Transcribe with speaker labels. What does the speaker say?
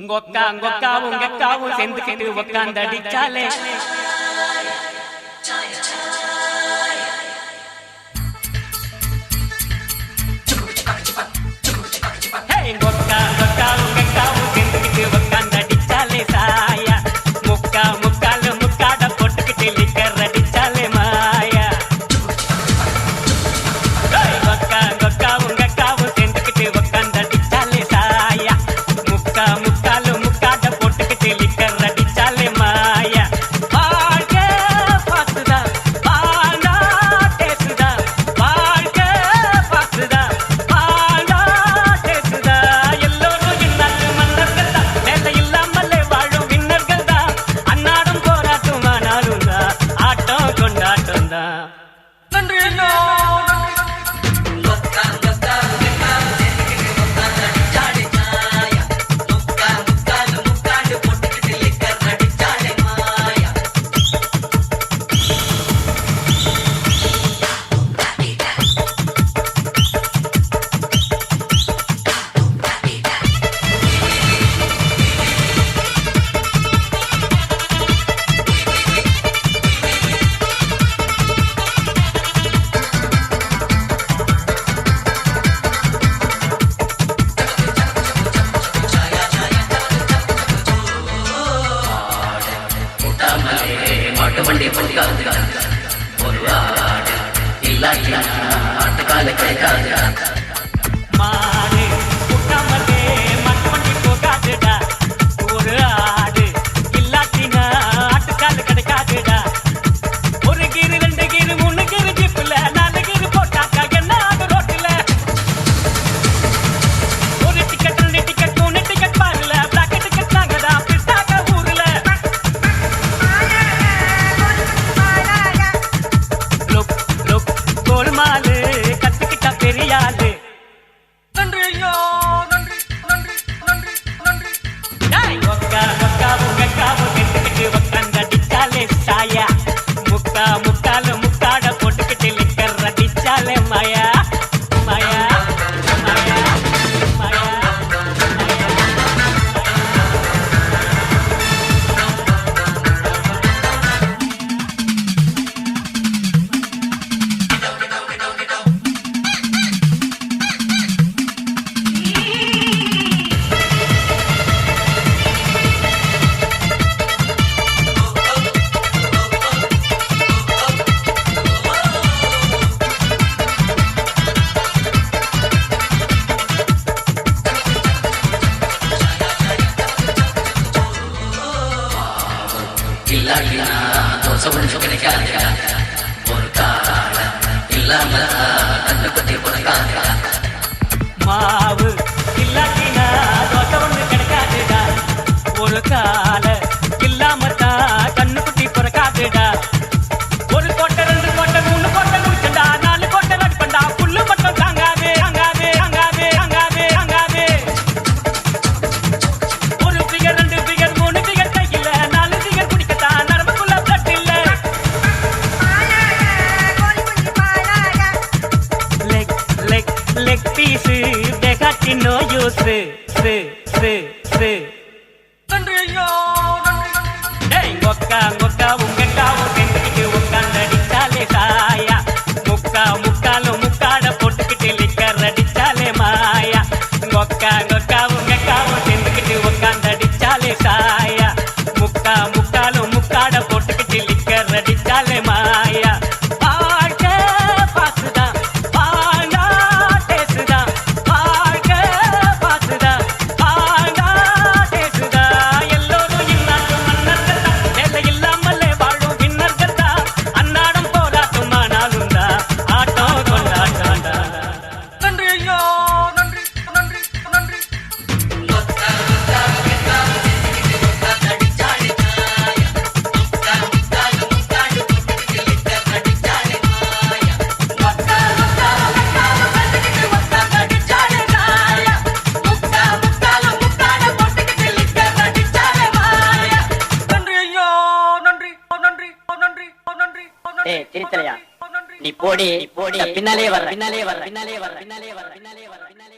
Speaker 1: உங்கொக்கா உங்கொக்காவும் உங்கக்காவும் சேர்ந்துக்கிட்டு உக்காந்தடிச்சாலே.
Speaker 2: கொண்டு வண்டி பொண்டாது ஒரு ஆடு இல்லை ஆட்டுக்கால கிடைக்காது.
Speaker 1: மாவு இல்லாட்டினா தோட்டம் ஒன்று கிடைக்காதுடா. ஒரு காலை
Speaker 3: se se se se. Hey, go go.
Speaker 4: ஏய்
Speaker 3: திருத்தலையா?
Speaker 4: நீ போடி போடி. பின்னாலே வர பின்னாலே வர பின்னாலே வர பின்னாலே வர பின்னாலே வர பின்னாலே